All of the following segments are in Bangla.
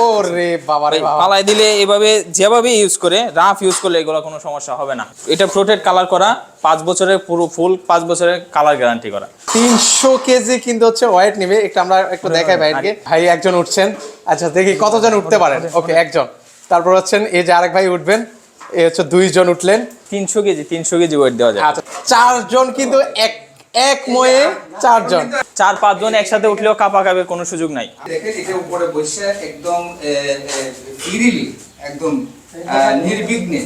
ওরে বাবা রে পালাই দিলে এভাবে যেভাবে ইউজ করে রাফ ইউজ করলে এগুলো কোনো সমস্যা হবে না। এটা প্রোটেক্ট কালার করা পাঁচ বছরের পুরো ফুল পাঁচ বছরের কালার গ্যারান্টি করা। তিনশো কেজি কিন্তু হচ্ছে ওয়েট নিবে। একটু আমরা একটু দেখাই ভাইকে। ভাই একজন উঠছেন। আচ্ছা দেখি কতজন উঠতে পারেন? ওকে একজন। তারপর হচ্ছেন এই যে আরেক ভাই উঠবেন। এই হচ্ছে দুইজন উঠলেন। তিনশো কেজি তিনশো কেজি ওয়েট দেওয়া যায়। আচ্ছা চারজন কিন্তু এক এক ময়ে চারজন। চার পাঁচজন একসাথে উঠলেও কাপা কাপের কোনো সুযোগ নাই। দেখেন এটা উপরে বসে একদম ফ্রিলি একদম নির্বিঘ্নে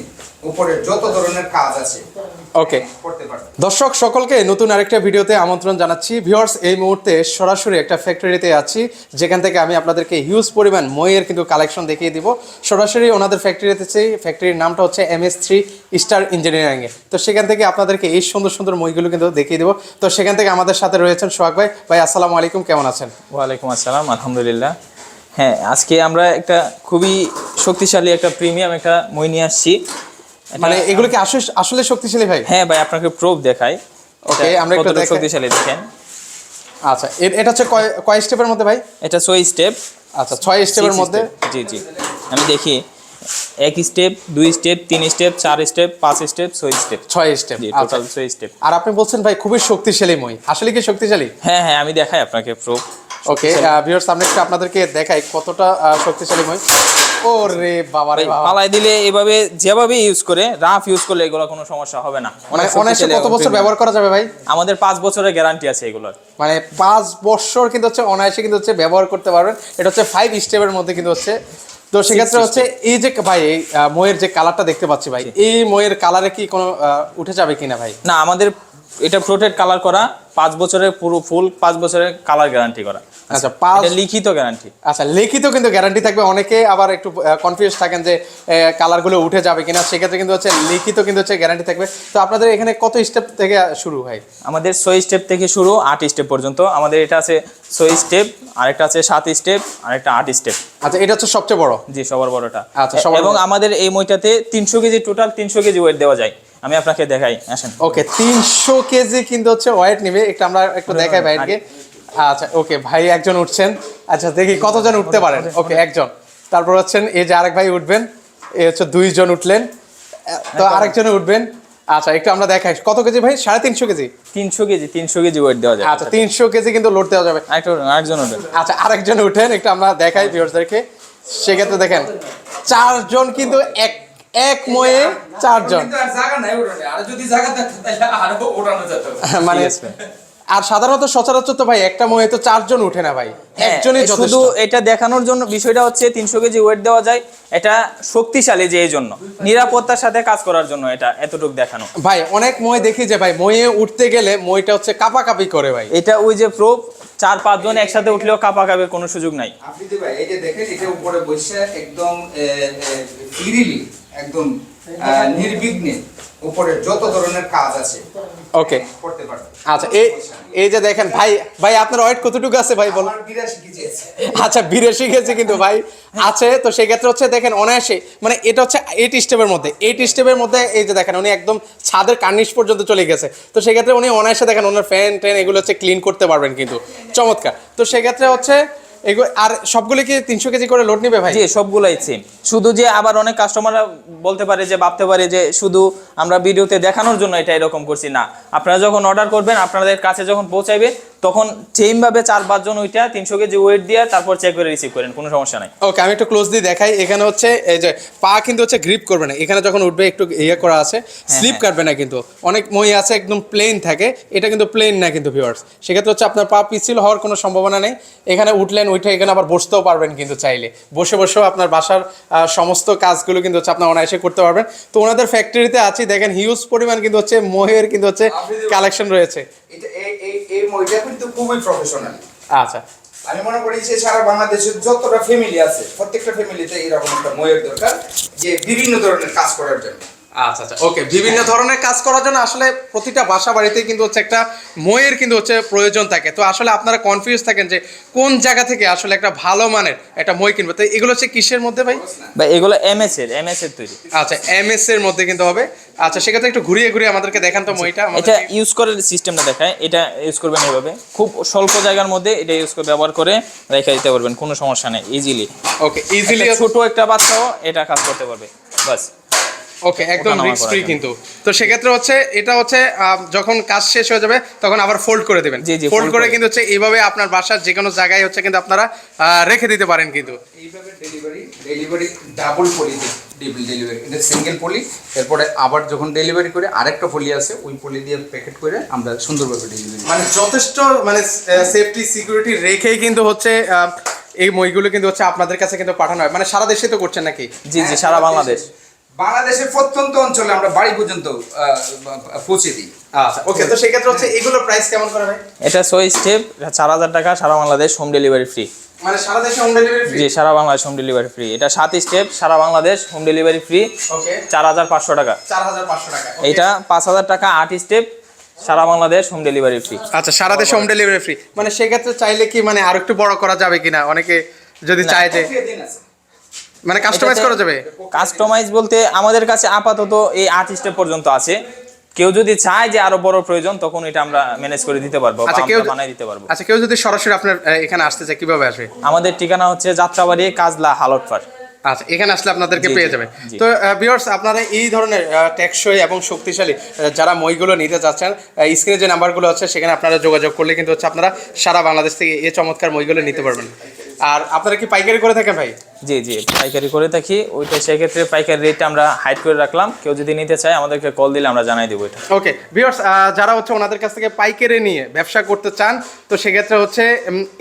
উপরে যত ধরনের কাজ আছে ওকে দর্শক সকলকে নতুন আরেকটা ভিডিওতে আমন্ত্রণ জানাচ্ছি। ভিউয়ার্স এই মুহূর্তে সরাসরি একটা ফ্যাক্টরিতে আছি যেখান থেকে আমি আপনাদেরকে হিউজ পরিমাণ মইয়ের কিন্তু কালেকশন দেখিয়ে দিব। সরাসরি ওনাদের ফ্যাক্টরিতে চাই ফ্যাক্টরির নামটা হচ্ছে এম এস থ্রি স্টার ইঞ্জিনিয়ারিংয়ে তো সেখান থেকে আপনাদেরকে এই সুন্দর সুন্দর মইগুলো কিন্তু দেখিয়ে দিব। তো সেখান থেকে আমাদের সাথে রয়েছেন সোহাগ ভাই। ভাই আসসালামু আলাইকুম কেমন আছেন? ওয়ালাইকুম আসসালাম আলহামদুলিল্লাহ। হ্যাঁ আজকে আমরা একটা খুবই শক্তিশালী একটা প্রিমিয়াম একটা মই নিয়ে আসছি। মানে এগুলো কি আসলে আসলে শক্তিশালী ভাই? হ্যাঁ ভাই আপনাকে প্রুফ দেখাই। এটা আমরা একটু দেখাই। শক্তিশালী দেখেন। আচ্ছা এটা হচ্ছে কয় কয় স্টেপের মধ্যে ভাই? এটা ছয় স্টেপ আচ্ছা ছয় স্টেপের মধ্যে? জি জি। আমি দেখি। এক স্টেপ দুই স্টেপ তিন স্টেপ চার স্টেপ পাঁচ স্টেপ ছয় স্টেপ ছয় স্টেপ আচ্ছা। টোটাল ছয় স্টেপ আর আপনি বলছেন ভাই খুবই শক্তিশালী মই। আসলে কি শক্তিশালী? হ্যাঁ হ্যাঁ আমি দেখাই আপনাকে প্রুফ ওকে ভিউয়ার্স সামনে একটু আপনাদেরকে দেখাই কতটা শক্তিশালী মই ও রে বাবা। রে পালাই দিলে এভাবে যেভাবে ইউজ করে রাফ ইউজ করলে এগুলো কোনো সমস্যা হবে না। মানে অনায়াসে কত বছর ব্যবহার করা যাবে ভাই? আমাদের পাঁচ বছরের গ্যারান্টি আছে এগুলোর। মানে পাঁচ বছর কিন্তু হচ্ছে অনায়াসে কিন্তু হচ্ছে ব্যবহার করতে পারবেন। এটা হচ্ছে ফাইভ স্টেপের মধ্যে কিন্তু হচ্ছে। তো সেক্ষেত্রে হচ্ছে এই যে ভাই ময়ের যে কালারটা দেখতে পাচ্ছি ভাই এই ময়ের কালারে কি কোনো উঠে যাবে কিনা ভাই? না আমাদের এটা প্রোটেক্ট কালার করা পাঁচ বছরের পুরো ফুল পাঁচ বছরের কালার গ্যারান্টি করা। আচ্ছা পাঁচ লিখিত গ্যারান্টি আচ্ছা লিখিত কিন্তু গ্যারান্টি থাকবে। অনেকে আবার একটু কনফিউজ থাকেন যে কালারগুলো উঠে যাবে কিনা। সেক্ষেত্রে কিন্তু হচ্ছে লিখিত কিন্তু হচ্ছে গ্যারান্টি থাকবে। তো আপনাদের এখানে কত স্টেপ থেকে শুরু হয় আমাদের ছয় স্টেপ থেকে শুরু আট স্টেপ পর্যন্ত। আমাদের এটা আছে ছয় স্টেপ আরেকটা আছে সাত স্টেপ আরেকটা আট স্টেপ আচ্ছা এটা হচ্ছে সবচেয়ে বড়? জি সবার বড়টা। আচ্ছা, এবং আমাদের এই মইটাতে তিনশো কেজি টোটাল তিনশো কেজি ওয়েট দেওয়া যায়। আমি আপনাকে দেখাই আসেন। ওকে তিনশো কেজি কিন্তু হচ্ছে ওয়েট নিবে। একটু আমরা একটু দেখাই ভাইকে। আচ্ছা ওকে ভাই একজন উঠছেন। আচ্ছা দেখি কতজন উঠতে পারেন? ওকে একজন। তারপর হচ্ছেন এই যে আরেক ভাই উঠবেন এ হচ্ছে দুইজন উঠলেন। তো আরেকজন। উঠবেন। আচ্ছা একটু আমরা দেখাই। কত কেজি ভাই? সাড়ে তিনশো কেজি? তিনশো কেজি তিনশো কেজি ওয়েট দেওয়া যায়। আচ্ছা তিনশো কেজি কিন্তু লোড দেওয়া যাবে। আরেকজন উঠবেন আচ্ছা আরেকজন উঠেন একটু আমরা দেখাই ভিউয়ার্সদেরকে সেক্ষেত্রে দেখেন চারজন কিন্তু এক এক ময়ে চারজন। কিন্তু জায়গা নাই ওঠানে আর যদি জায়গা থাকতো তাহলে আরও ওঠানো যেত। মানে। আর সাধারণত সচরাচর তো ভাই একটা ময়ে তো চারজন উঠে না ভাই একজনই হ্যাঁ, যথেষ্ট। শুধু এটা দেখানোর জন্য বিষয়টা হচ্ছে তিনশো কেজি ওয়েট দেওয়া যায় এটা শক্তিশালী যে এই জন্য নিরাপত্তার সাথে কাজ করার জন্য এটা এতটুকু দেখানো। ভাই অনেক মই দেখি যে ভাই ময়ে উঠতে গেলে মইটা হচ্ছে কাপাকাপি করে ভাই। এটা ওই যে প্রুফ চার পাঁচজন একসাথে উঠলেও কাপা কাপের কোনো সুযোগ নাই। আপনি ভাই এই যে দেখেন এটা উপরে বসে একদম ফ্রিলি একদম নির্বিঘ্নে উপরে যত ধরনের কাজ আছে ওকে করতে আচ্ছা এই এই যে দেখেন ভাই ভাই আপনার ওয়েট কতটুকু আছে ভাই বলো আচ্ছা বিরাশি কেজি কিন্তু ভাই আছে। তো সেক্ষেত্রে হচ্ছে দেখেন অনায়াসে মানে এটা হচ্ছে এইট স্টেপের মধ্যে এইট স্টেপের মধ্যে এই যে দেখেন উনি একদম ছাদের কার্নিশ পর্যন্ত চলে গেছে। তো সেক্ষেত্রে উনি অনায়াসে দেখেন ওনার ফ্যান ট্যান এগুলো হচ্ছে ক্লিন করতে পারবেন কিন্তু। চমৎকার। তো সেক্ষেত্রে হচ্ছে এগুলো আর সবগুলো কি তিনশো কেজি করে লোড নেবে ভাই? জি, সবগুলাই সেম শুধু যে আবার অনেক কাস্টমাররা বলতে পারে যে, ভাবতে পারে যে, শুধু আমরা ভিডিওতে দেখানোর জন্য এটা এরকম করছি না। আপনারা যখন অর্ডার করবেন, আপনাদের কাছে যখন পৌঁছাইবে তখন সেম ভাবে চার পাঁচজন ওইটা তিনশো কেজি ওয়েট দিয়ে তারপর চেক করে রিসিভ করেন কোনো সমস্যা নাই। ওকে আমি একটু ক্লোজলি দেখাই এখানে হচ্ছে এই যে পা কিন্তু হচ্ছে গ্রিপ করবে না। এখানে যখন উঠবে একটু ইয়ে করা আছে স্লিপ কাটবে না কিন্তু। অনেক মই আছে একদম প্লেন থাকে এটা কিন্তু প্লেন না কিন্তু ভিউয়ার্স সেক্ষেত্রে হচ্ছে আপনার পা পিছিল হওয়ার কোনো সম্ভাবনা নেই। এখানে উঠলেন উঠে এখানে আবার বসতেও পারবেন কিন্তু চাইলে। বসে বসেও আপনার বাসার সমস্ত কাজগুলো কিন্তু হচ্ছে আপনার অনায়াসে করতে পারবেন। তো ওনাদের ফ্যাক্টরিতে আছি দেখেন হিউজ পরিমাণ কিন্তু হচ্ছে মহের কিন্তু হচ্ছে কালেকশন রয়েছে। এটা এই এই মহিলা কিন্তু খুবই প্রফেশনাল আচ্ছা। আমি মনে করি যে সারা বাংলাদেশের যতটা ফ্যামিলি আছে প্রত্যেকটা ফ্যামিলিতে এরকম একটা ময়ের দরকার যে বিভিন্ন ধরনের কাজ করার জন্য। আচ্ছা আচ্ছা ওকে বিভিন্ন ধরনের কাজ করার জন্য আসলে প্রতিটা বাসা বাড়িতেই কিন্তু হচ্ছে একটা ময়ের কিন্তু হচ্ছে প্রয়োজন থাকে। তো আসলে আপনারা কনফিউজ থাকেন যে কোন জায়গা থেকে আসলে একটা ভালো মানের একটা মই কিনবো। তো এগুলো হচ্ছে কিসের মধ্যে ভাই? বা এগুলো এমএস এর এমএস এর তৈরি। আচ্ছা এমএস এর মধ্যে কিন্তু হবে। আচ্ছা সেক্ষেত্রে একটু ঘুরিয়ে ঘুরিয়ে আমাদেরকে দেখান তো মইটা। এটা ইউজ করার সিস্টেমটা দেখায়। এটা ইউজ করবেন এইভাবে। খুব স্বল্প জায়গার মধ্যে এটা ইউজ করে ব্যবহার করে রেখে দিতে পারবেন কোনো সমস্যা নেই ইজিলি ওকে ইজিলি ছোট একটা বাচ্চাও এটা কাজ করতে পারবে বাস। ওকে একদম রিস্ক ফ্রি কিন্তু। তো সেক্ষেত্রে হচ্ছে এটা হচ্ছে যখন কাজ শেষ হয়ে যাবে তখন আবার ফোল্ড করে দেবেন। ফোল্ড করে। কিন্তু হচ্ছে এইভাবে আপনার বাসার যে কোনো জায়গায় হচ্ছে কিন্তু আপনারা রেখে দিতে পারেন কিন্তু। এইভাবে delivery delivery double poly double delivery এটা সিঙ্গেল পলি এরপরে আবার যখন ডেলিভারি করে আরেকটা পলি আছে ওই পলি দিয়ে প্যাকেট করে আমরা সুন্দরভাবে ডেলিভারি মানে যথেষ্ট মানে সেফটি সিকিউরিটি রেখেই কিন্তু হচ্ছে আহ, এই মইগুলো কিন্তু হচ্ছে আপনাদের কাছে কিন্তু পাঠানো হয়। মানে সারা দেশে তো করছেন নাকি? জি জি সারা বাংলাদেশ। বাংলাদেশের প্রত্যন্ত অঞ্চলে আমরা বাড়ি পর্যন্ত পৌঁছে দিই। আচ্ছা ওকে তো সেক্ষেত্রে হচ্ছে এগুলোর প্রাইস কেমন করে ভাই? এটা ছয় স্টেপ চার হাজার টাকা সারা বাংলাদেশ হোম ডেলিভারি ফ্রি মানে সারা দেশে হোম ডেলিভারি ফ্রি জি সারা বাংলাদেশ হোম ডেলিভারি ফ্রি এটা সাত স্টেপ সারা Bangladesh home delivery free okay চার হাজার পাঁচশো টাকা। চার হাজার পাঁচশো টাকা এটা পাঁচ হাজার টাকা আট স্টেপ সারা বাংলাদেশ হোম ডেলিভারি ফ্রি আচ্ছা সারা দেশে হোম ডেলিভারি ফ্রি মানে সেক্ষেত্রে চাইলে কি মানে আর একটু বড় করা যাবে কিনা? অনেকে যদি চায় যে মানে কাস্টমাইজ করা যাবে? কাস্টমাইজ বলতে আমাদের কাছে আপাতত এই আট স্টেপ পর্যন্ত আছে। কেউ যদি চায় যে আরও বড় প্রয়োজন তখন এটা আমরা ম্যানেজ করে দিতে পারব আচ্ছা কেউ বানাই দিতে পারব। আচ্ছা কেউ যদি সরাসরি আপনার এখানে আসতে চায় কীভাবে আসবে? আমাদের ঠিকানা হচ্ছে যাত্রাবাড়ি কাজলা হালটপাড়। আচ্ছা এখানে আসলে আপনাদেরকে পেয়ে যাবে। তো ভিউয়ার্স আপনারা এই ধরনের টেকসই এবং শক্তিশালী যারা মইগুলো নিতে চাচ্ছেন স্ক্রিনে যে নাম্বারগুলো আছে সেখানে আপনারা যোগাযোগ করলে কিন্তু হচ্ছে আপনারা সারা বাংলাদেশ থেকে এই চমৎকার মইগুলো নিতে পারবেন। আর আপনারা কি পাইকারি করে থাকেন ভাই? জি জি পাইকারি করে থাকি। ওইটা সেক্ষেত্রে পাইকারি রেটটা আমরা হাইড করে রাখলাম। কেউ যদি নিতে চায় আমাদেরকে কল দিলে আমরা জানাই দেবো এটা। ওকে ভিউয়ার্স যারা হচ্ছে ওনাদের কাছ থেকে পাইকারি নিয়ে ব্যবসা করতে চান তো সেক্ষেত্রে হচ্ছে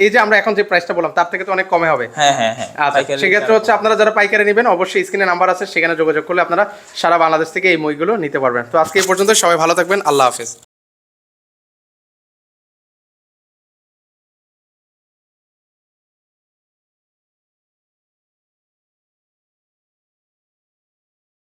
এই যে আমরা এখন যে প্রাইসটা বললাম তার থেকে তো অনেক কমে হবে। হ্যাঁ হ্যাঁ হ্যাঁ আচ্ছা পাইকারি সেক্ষেত্রে হচ্ছে আপনারা যারা পাইকারি নেবেন অবশ্যই স্ক্রিনে নাম্বার আছে সেখানে যোগাযোগ করলে আপনারা সারা বাংলাদেশ থেকে এই মইগুলো নিতে পারবেন। তো আজকে এই পর্যন্ত সবাই ভালো থাকবেন আল্লাহ হাফেজ।